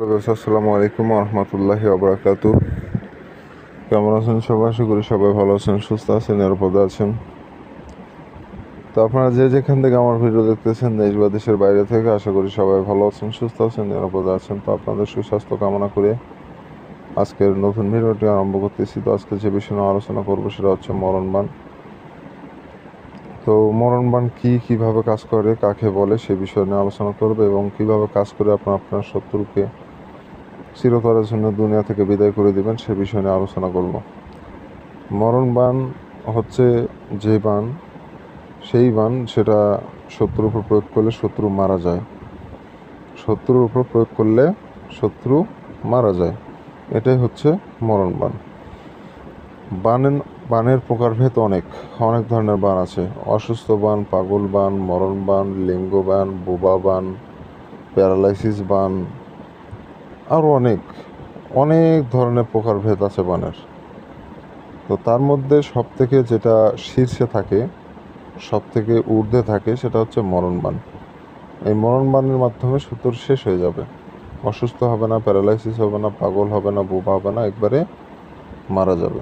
আসসালামু আলাইকুম রহমতুল্লাহি আবরাকাতু কেমন আছেন সবাই? আশা করি সবাই ভালো আছেন, সুস্থ আছেন, নিরাপদে আছেন। তো আপনারা যে যেখান থেকে আমার ভিডিও দেখতেছেন, দেশ বা দেশের বাইরে থেকে, আশা করি সবাই ভালো আছেন, সুস্থ আছেন, নিরাপদে আছেন। তো আপনাদের সুস্বাস্থ্য কামনা করে আজকের নতুন ভিডিওটি আরম্ভ করতেছি। তো আজকে যে বিষয় নিয়ে আলোচনা করব সেটা হচ্ছে মরণবান তো মরণবান কি কীভাবে কাজ করে, কাকে বলে, সে বিষয় নিয়ে আলোচনা করবে এবং কীভাবে কাজ করে আপনার আপনার শত্রুকে চিরতরের জন্য দুনিয়া থেকে বিদায় করে দিবেন, সে বিষয় নিয়ে আলোচনা করব। মরণ বান হচ্ছে যে বান সেই বান সেটা শত্রুর উপর প্রয়োগ করলে শত্রু মারা যায়। শত্রুর উপর প্রয়োগ করলে শত্রু মারা যায়। এটাই হচ্ছে মরণ বান বানের বানের প্রকারভেদ অনেক অনেক ধরনের বান আছে। অসুস্থ বান পাগল বান মরণ বান লিঙ্গ বান বোবা বান প্যারালাইসিস বান আরও অনেক অনেক ধরনের প্রকারভেদ আছে বানের। তো তার মধ্যে সব থেকে যেটা শীর্ষে থাকে সব থেকে ঊর্ধ্বে থাকে সেটা হচ্ছে মরণ বান। এই মরণ বানের মাধ্যমে সুতোর শেষ হয়ে যাবে। অসুস্থ হবে না, প্যারালাইসিস হবে না, পাগল হবে না, বোবা হবে না, একবারে মারা যাবে।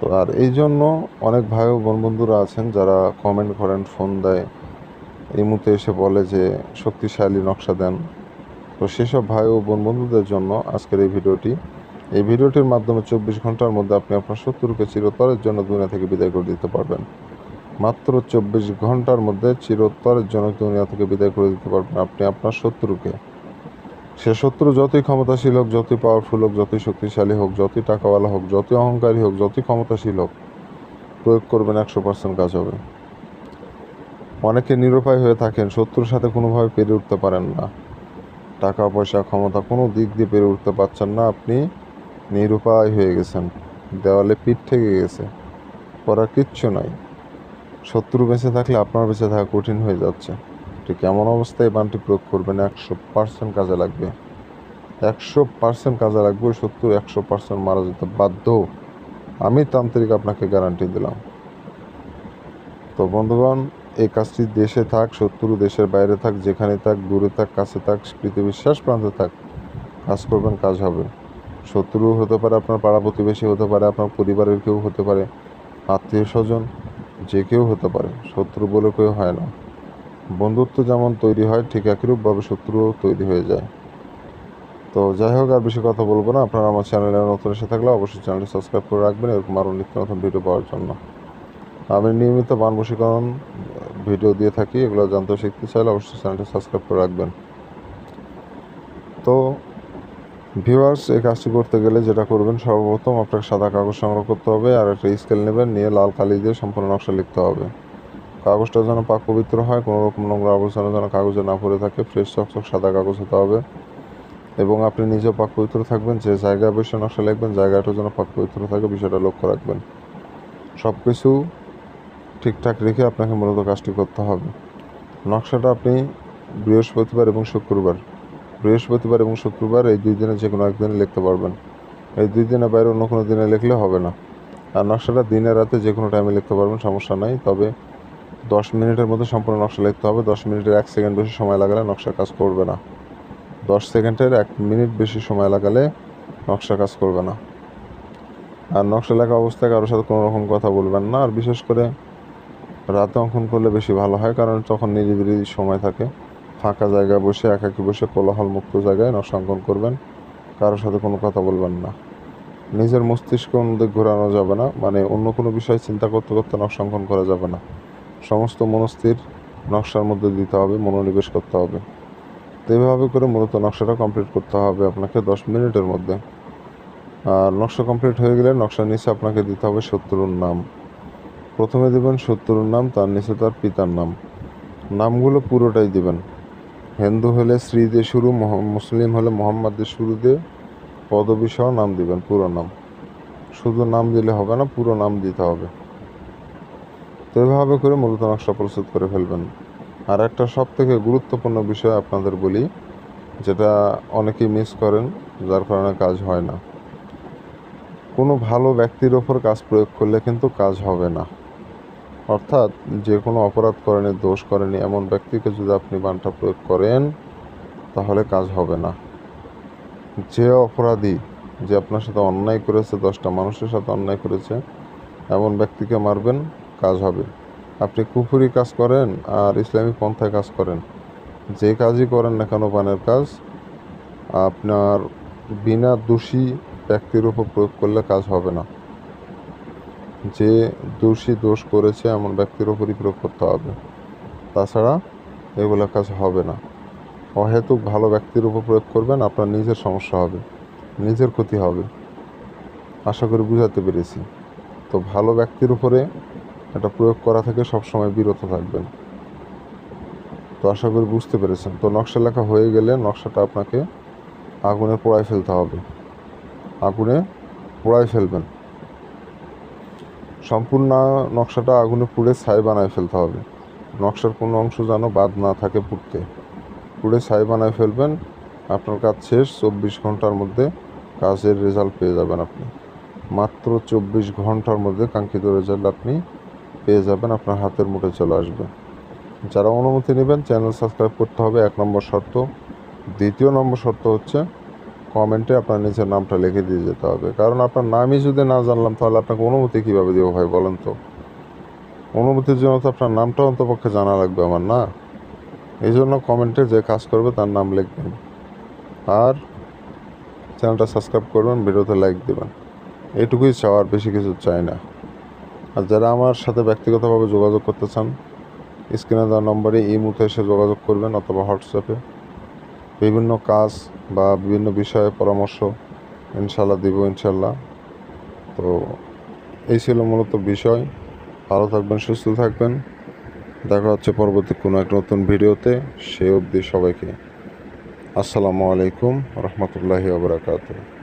তো আর এই জন্য অনেক ভাই ও বোন বন্ধুরা আছেন যারা কমেন্ট করেন ফোন দেয়। এই মুহূর্তে এসে বলে যে, শক্তিশালী নকশা দেন। তো সেসব ভাই ও বোন বন্ধুদের জন্য আজকের এই ভিডিওটি। এই ভিডিওটির মাধ্যমে চব্বিশ ঘণ্টার মধ্যে আপনি আপনার শত্রুকে চিরতরের জন্য দুনিয়া থেকে বিদায় করে দিতে পারবেন। মাত্র চব্বিশ ঘণ্টার মধ্যে চিরতরের জন্য দুনিয়া থেকে বিদায় করে দিতে পারবেন আপনি আপনার শত্রুকে। সে শত্রু যতই ক্ষমতাশীল হোক, যতই পাওয়ারফুল হোক, যতই শক্তিশালী হোক, যতই টাকাওয়ালা হোক, যতই অহংকারী হোক, যতই ক্ষমতাশীল হোক, প্রয়োগ করবেন একশো পার্সেন্ট কাজ হবে। অনেকে নিরুপায় হয়ে থাকেন, শত্রুর সাথে কোনোভাবে পেরে উঠতে পারেন না। টাকা পয়সা ক্ষমতা কোনো দিক দিয়ে পেরে উঠতে পারছেন না, আপনি নিরুপায় হয়ে গেছেন। দেওয়ালে পিঠ থেকে গেছে। করার কিচ্ছু নাই। শত্রু বেঁচে থাকলে আপনার বেঁচে থাকা কঠিন হয়ে যাচ্ছে। ঠিক এমন অবস্থায় বানটি প্রয়োগ করবেন, একশো পার্সেন্ট কাজে লাগবে। একশো পার্সেন্ট কাজে লাগবে, শত্রু একশো পার্সেন্ট মারা যেতে বাধ্য। আমি তান্ত্রিক আপনাকে গ্যারান্টি দিলাম। তো বন্ধুগণ এই কাজটি দেশে থাক, শত্রু দেশের বাইরে থাক, যেখানে থাক, দূরে থাক, কাছে থাক, পৃথিবীর শেষ প্রান্তে থাক, কাজ করবেন, কাজ হবে। শত্রু হতে পারে আপনার পাড়া প্রতিবেশী, হতে পারে আপনার পরিবারের কেউ, হতে পারে আত্মীয় স্বজন, যে কেউ হতে পারে। শত্রু বলে কেউ হয় না। বন্ধুত্ব যেমন তৈরি হয়, ঠিক একইরূপভাবে শত্রুও তৈরি হয়ে যায়। তো যাই হোক, আর বেশি কথা বলব না। আপনারা আমার চ্যানেলে নতুন এসে থাকলে অবশ্যই চ্যানেলটি সাবস্ক্রাইব করে রাখবেন। এরকম আরও নিত্য নতুন ভিডিও পাওয়ার জন্য। আমি নিয়মিত বান বশীকরণ ভিডিও দিয়ে থাকি, এগুলো জানতে শিখতে চাইলে অবশ্যই চ্যানেলটি সাবস্ক্রাইব করে রাখবেন। তো ভিউয়ার্স এই কাজটি করতে গেলে যেটা করবেন, সর্বপ্রথম আপনাকে সাদা কাগজ সংগ্রহ করতে হবে আর একটা স্কেল নেবেন, নিয়ে লাল কালি দিয়ে সম্পূর্ণ নকশা লিখতে হবে। কাগজটা যেন পাক পবিত্র হয়, কোনো রকম নোংরা আবর্জনা যেন কাগজে না পড়ে থাকে ফ্রেশ চকচক সাদা কাগজ হতে হবে। এবং আপনি নিজেও পাক পবিত্র থাকবেন, যে জায়গায় বসে নকশা লিখবেন জায়গাটা যেন পাক পবিত্র থাকে, বিষয়টা লক্ষ্য রাখবেন। সব কিছু ঠিকঠাক রেখে আপনাকে মূলত কাজটি করতে হবে। নকশাটা আপনি বৃহস্পতিবার এবং শুক্রবার, বৃহস্পতিবার এবং শুক্রবার এই দুই দিনে যে কোনো একদিনে লিখতে পারবেন। এই দুই দিনের বাইরে অন্য কোনো দিনে লিখলে হবে না। আর নকশাটা দিনে রাতে যে কোনো টাইমে লিখতে পারবেন, সমস্যা নাই। তবে দশ মিনিটের মধ্যে সম্পূর্ণ নকশা লিখতে হবে। দশ মিনিটের এক সেকেন্ড বেশি সময় লাগালে নকশা কাজ করবে না। দশ সেকেন্ডের এক মিনিট বেশি সময় লাগালে নকশা কাজ করবে না। আর নকশা লেখা অবস্থায় কারোর সাথে কোনো রকম কথা বলবেন না। আর বিশেষ করে রাতে অঙ্কন করলে বেশি ভালো হয়, কারণ তখন নিরিবিলি সময় থাকে। ফাঁকা জায়গায় বসে, একাকি বসে কোলাহল মুক্ত জায়গায় নকশা অঙ্কন করবেন। কারোর সাথে কোনো কথা বলবেন না। নিজের মস্তিষ্ক অন্যদিক ঘোরানো যাবে না মানে অন্য কোনো বিষয় চিন্তা করতে করতে নকশা অঙ্কন করা যাবে না। সমস্ত মনস্থির নকশার মধ্যে দিতে হবে, মনোনিবেশ করতে হবে। তো এইভাবে করে মূলত নকশাটা কমপ্লিট করতে হবে আপনাকে দশ মিনিটের মধ্যে। আর নকশা কমপ্লিট হয়ে গেলে নকশার নিচে আপনাকে দিতে হবে শত্রুর নাম। প্রথমে দেবেন শত্রুর নাম, তার নিচে তার পিতার নাম। নামগুলো পুরোটাই দিবেন। হিন্দু হলে শ্রী দিয়ে শুরু মুসলিম হলে মোহাম্মদ দিয়ে শুরু দিয়ে পদবী সহ নাম দিবেন, পুরো নাম। শুধু নাম দিলে হবে না, পুরো নাম দিতে হবে। তো এভাবে করে মূলত নকশা প্রস্তুত করে ফেলবেন। আর একটা সব থেকে গুরুত্বপূর্ণ বিষয় আপনাদের বলি, যেটা অনেকেই মিস করেন, যার কারণে কাজ হয় না। কোনো ভালো ব্যক্তির ওপর কাজ প্রয়োগ করলে কিন্তু কাজ হবে না। অর্থাৎ যে কোনো অপরাধ করেনি, দোষ করেনি, এমন ব্যক্তিকে যদি আপনি বানটা প্রয়োগ করেন, তাহলে কাজ হবে না। যে অপরাধী যে আপনার সাথে অন্যায় করেছে, দশটা মানুষের সাথে অন্যায় করেছে, এমন ব্যক্তিকে মারবেন, কাজ হবে। আপনি কুফুরি কাজ করেন আর ইসলামী পন্থায় কাজ করেন। যে কাজই করেন না কেন বানের কাজ, আপনার বিনা দোষী ব্যক্তির উপর প্রয়োগ করলে কাজ হবে না। যে দোষী দোষ করেছে, এমন ব্যক্তির উপরই প্রয়োগ করতে হবে। তাছাড়া এগুলো কাজ হবে না। অহেতুক ভালো ব্যক্তির উপর প্রয়োগ করবেন, আপনার নিজের সমস্যা হবে, নিজের ক্ষতি হবে। আশা করি বুঝাতে পেরেছি। তো ভালো ব্যক্তির উপরে এটা প্রয়োগ করা থেকে সবসময় বিরত থাকবেন। তো আশা করি বুঝতে পেরেছেন। তো নকশা লেখা হয়ে গেলে নকশাটা আপনাকে আগুনে পোড়ায় ফেলতে হবে। আগুনে পোড়ায় ফেলবেন। সম্পূর্ণ নকশাটা আগুনে পুড়ে ছাই বানায় ফেলতে হবে। নকশার কোনো অংশ যেন বাদ না থাকে পুড়তে। পুড়ে ছাই বানায় ফেলবেন, আপনার কাজ শেষ, চব্বিশ ঘণ্টার মধ্যে কাজের রেজাল্ট পেয়ে যাবেন আপনি। মাত্র চব্বিশ ঘণ্টার মধ্যে কাঙ্ক্ষিত রেজাল্ট আপনি পেয়ে যাবেন, আপনার হাতের মুঠে চলে আসবে। যারা অনুমতি নেবেন চ্যানেল সাবস্ক্রাইব করতে হবে, এক নম্বর শর্ত। দ্বিতীয় নম্বর শর্ত হচ্ছে কমেন্টে আপনার নিজের নামটা লিখে দিয়ে যেতে হবে। কারণ আপনার নামই যদি না জানলাম, তাহলে আপনাকে অনুমতি কীভাবে দেবো ভাই বলেন তো? অনুমতির জন্য তো আপনার নামটা অন্তপক্ষে জানা লাগবে আমার, না? এই জন্য কমেন্টে যে কাজ করবে তার নাম লিখবেন। আর চ্যানেলটা সাবস্ক্রাইব করবেন, ভিডিওতে লাইক দেবেন। এটুকুই চাওয়ার, বেশি কিছু চাই না। আর যারা আমার সাথে ব্যক্তিগতভাবে যোগাযোগ করতে চান স্ক্রিনে দেওয়া নম্বরে ইমুতে এসে যোগাযোগ করবেন অথবা হোয়াটসঅ্যাপে। বিভিন্ন কাজ বা বিভিন্ন বিষয়ে পরামর্শ ইনশাল্লাহ দিব ইনশাল্লাহ তো এই ছিল মূলত বিষয়। ভালো থাকবেন, সুস্থ থাকবেন। দেখা হচ্ছে পরবর্তী কোনো এক নতুন ভিডিওতে। সে অবধি সবাইকে আসসালামু আলাইকুম রহমতুল্লাহি আবরাকাতুহ